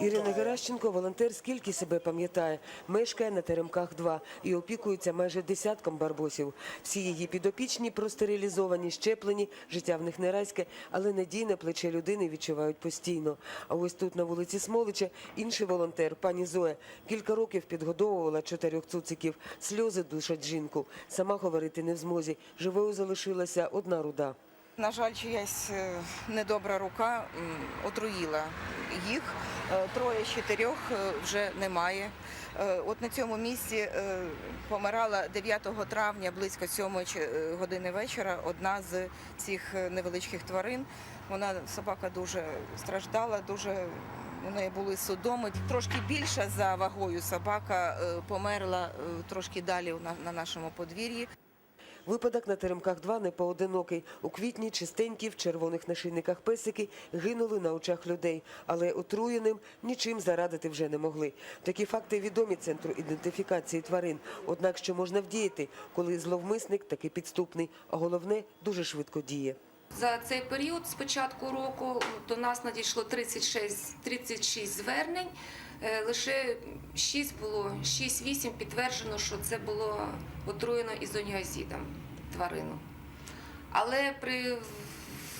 Ірина Геращенко, волонтер, скільки себе пам'ятає, мешкає на Теремках 2 і опікується майже десятком барбосів. Всі її підопічні простерилізовані, щеплені, життя в них не райське, але надійне плече людини відчувають постійно. А ось тут на вулиці Смолича інший волонтер, пані Зоя, кілька років підгодовувала чотирьох цуциків. Сльози душать жінку. Сама говорити не в змозі. Живою залишилася одна руда. На жаль, чиясь е, недобра рука отруїла їх. Е, Троє з чотирьох е, вже немає. От на цьому місці помирала 9 травня близько 7 години вечора одна з цих невеличких тварин. Вона собака дуже страждала, дуже у неї були судоми. Трошки більша за вагою собака померла трошки далі на нашому подвір'ї. Випадок на Теремках 2 не поодинокий. У квітні чистенькі в червоних нашийниках песики гинули на очах людей, але отруєним нічим зарадити вже не могли. Такі факти відомі центру ідентифікації тварин. Однак що можна вдіяти, коли зловмисник таки підступний, а головне дуже швидко діє. За цей період з початку року до нас надійшло 36, 36 звернень. Е, Лише 6 було, 6-8 підтверджено, що це було отруєно ізоніазідом тварину. Але при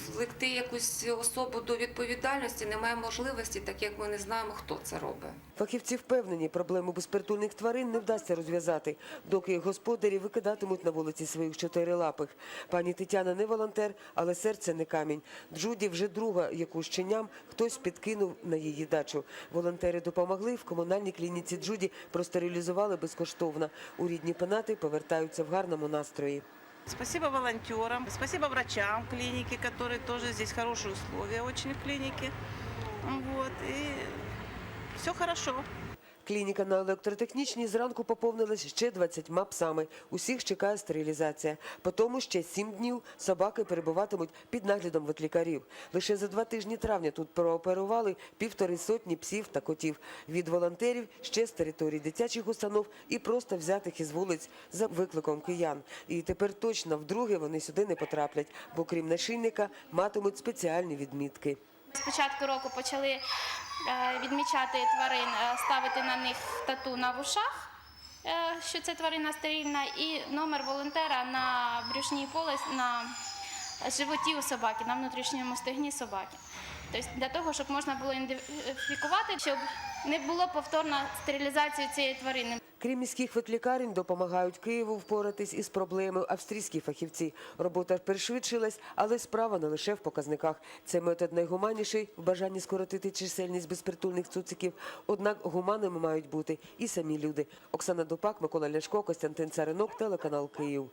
влекти якусь особу до відповідальності немає можливості, так як ми не знаємо, хто це робить. Фахівці впевнені, проблему безпритульних тварин не вдасться розв'язати, доки господарі викидатимуть на вулиці своїх чотирилапих. Пані Тетяна не волонтер, але серце не камінь. Джуді вже друга, яку щеням хтось підкинув на її дачу. Волонтери допомогли в комунальній клініці Джуді простерилізували безкоштовно. У рідні пенати повертаються в гарному настрої. Спасибо волонтерам, спасибо врачам клиники, которые тоже здесь хорошие условия очень в клинике. Вот, и все хорошо. Клініка на електротехнічній зранку поповнилась ще 20 псами. Усіх чекає стерилізація. Потім ще 7 днів собаки перебуватимуть під наглядом ветлікарів. Лише за два тижні травня тут прооперували півтори сотні псів та котів. Від волонтерів ще з території дитячих установ і просто взятих із вулиць за викликом киян. І тепер точно вдруге вони сюди не потраплять, бо крім нашийника матимуть спеціальні відмітки. З початку року почали відмічати тварин, е, ставити на них тату на вушах, е, що це тварина стерильна, і номер волонтера на брюшній полості, на животі у собаки, на внутрішньому стегні собаки. Тобто для того, щоб можна було ідентифікувати, щоб не було повторно стерилізації цієї тварини. Крім міських ветлікарень, допомагають Києву впоратись із проблемою австрійські фахівці. Робота пришвидшилась, але справа не лише в показниках. Це метод найгуманніший в бажанні скоротити чисельність безпритульних цуциків. Однак гуманними мають бути і самі люди. Оксана Дупак, Микола Ляшко, Костянтин Царинок, телеканал Київ.